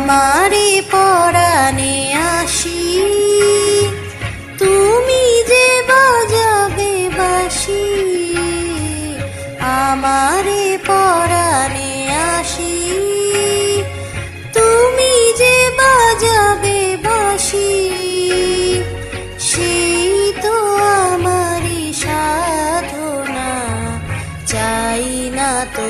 আমারে পরাণে আসি। তুমি যে বাজাবে বাসি, আমারে পরাণে আসি। তুমি যে বাজাবে বাসি, সেই তো আমারই সাধনা। চাই না তো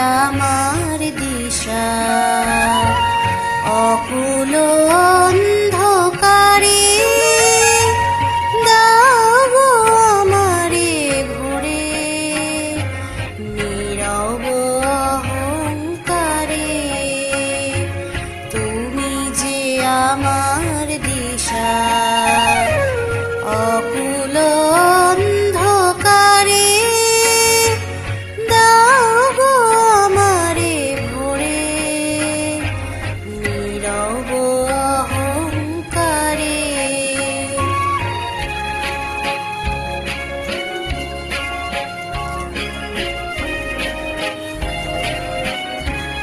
আমার দিশা। অকুল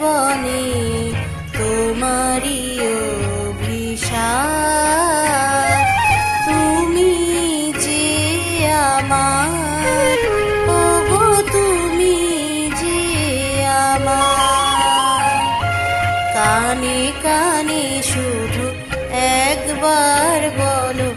জীবনে তোমারই অভিশাপ। তুমি যে আমার, ওগো তুমি যে আমার। কানে কানে শুধু একবার বলো